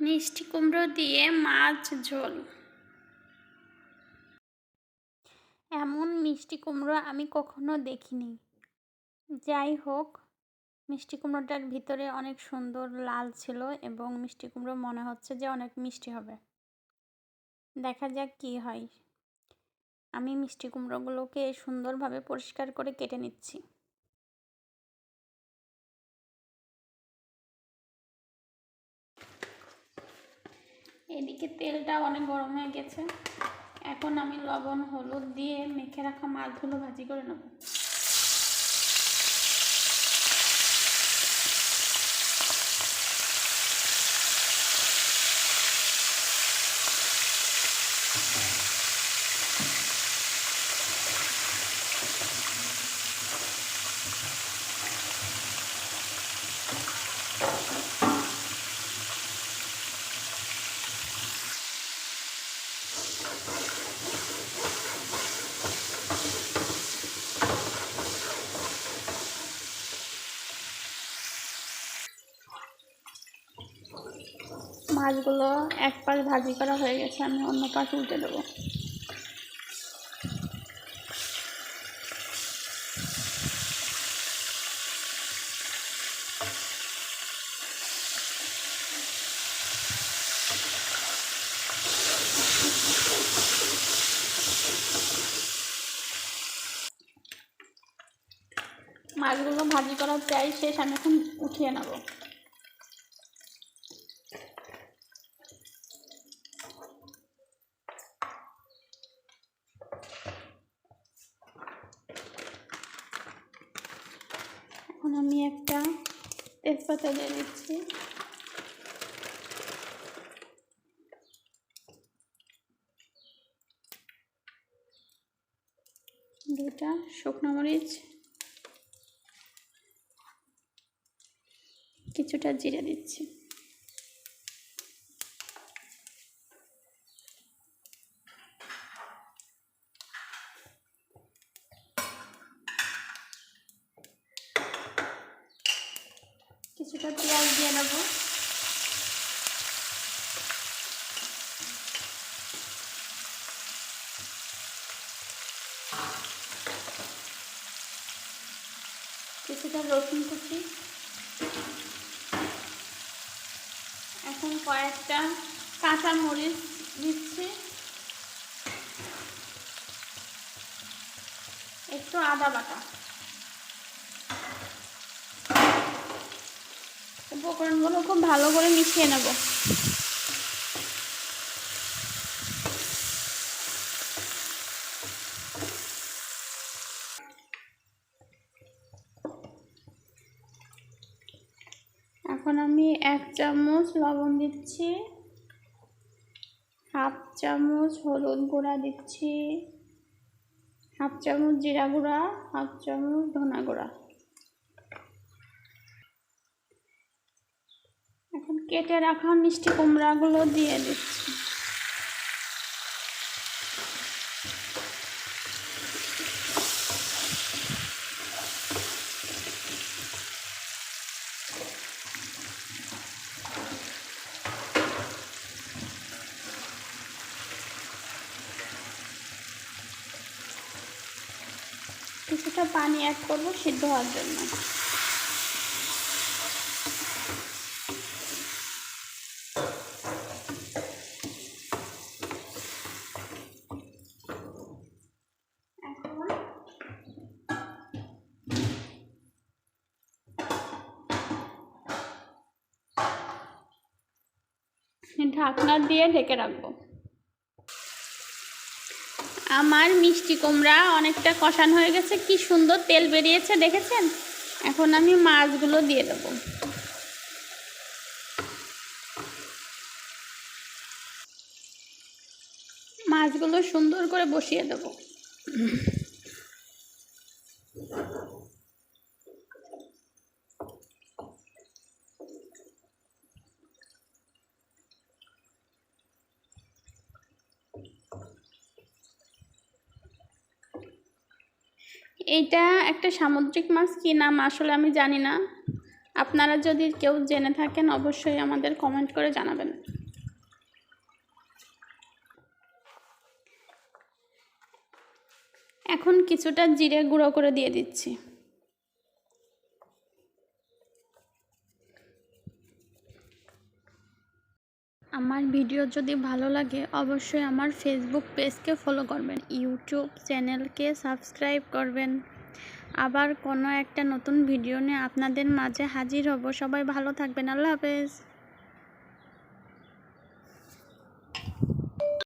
মিষ্টি কুমড়ো দিয়ে মাছ ঝোল। এমন মিষ্টি কুমড়ো আমি কখনো দেখিনি। যাই হোক, মিষ্টি কুমড়োটার ভিতরে অনেক সুন্দর লাল ছিল এবং মিষ্টি কুমড়ো মনে হচ্ছে যে অনেক মিষ্টি হবে। দেখা যাক কি হয়। আমি মিষ্টি কুমড়োগুলোকে সুন্দরভাবে পরিষ্কার করে কেটে নিচ্ছি। এদিকে তেলটা অনেক গরম হয়ে গেছে। এখন আমি লবণ, হলুদ দিয়ে মেখে রাখা মাছগুলো ভাজি করে নেব। মাছগুলো এক পাশ ভাজি করা হয়ে গেছে, আমি অন্য পাশ উল্টে দেবো। মাছগুলো ভাজি করা প্রায় শেষ, আমি এখন উঠিয়ে নেব। এখন আমি একটা তেজপাতা দিয়ে দিচ্ছি। দুটা শুকনো মরিচ কিছুটা জিরে দিচ্ছি। কিছুটা পেঁয়াজ দিয়ে নেব। কিছুটা রসুন কুচি। এখন কয়েকটা কাঁচা মরিচ দিচ্ছি। একটু আদা বাটা। উপকরণগুলো খুব ভালো করে মিশিয়ে নেব। এখন আমি এক চামচ লবণ দিচ্ছি, হাফ চামচ হলুদ গুঁড়া দিচ্ছি, হাফ চামচ জিরা গুঁড়া, হাফ চামচ ধনা গুঁড়া এখন কেটে রাখা মিষ্টি কুমড়াগুলো দিয়ে দিচ্ছি। কিছুটা পানি অ্যাড করব সিদ্ধ হওয়ার জন্য। ঢাকনা দিয়ে ঢেকে রাখব। আমার মিষ্টি কুমড়া অনেকটা কষান হয়ে গেছে, কি সুন্দর তেল বেরিয়েছে, দেখেছেন? এখন আমি মাছগুলো দিয়ে দেবো। মাছগুলো সুন্দর করে বসিয়ে দেবো। এইটা একটা সামুদ্রিক মাছ কী নাম আসলে আমি জানি না। আপনারা যদি কেউ জেনে থাকেন, অবশ্যই আমাদের কমেন্ট করে জানাবেন। এখন কিছুটা জিরে গুঁড়ো করে দিয়ে দিচ্ছি। আমার ভিডিও যদি ভালো লাগে, অবশ্যই আমার ফেসবুক পেজকে ফলো করবেন। ইউটিউব চ্যানেলকে সাবস্ক্রাইব করবেন। আবার কোনো একটা নতুন ভিডিও নিয়ে আপনাদের মাঝে হাজির হব। সবাই ভালো থাকবেন। আল্লাহ হাফেজ।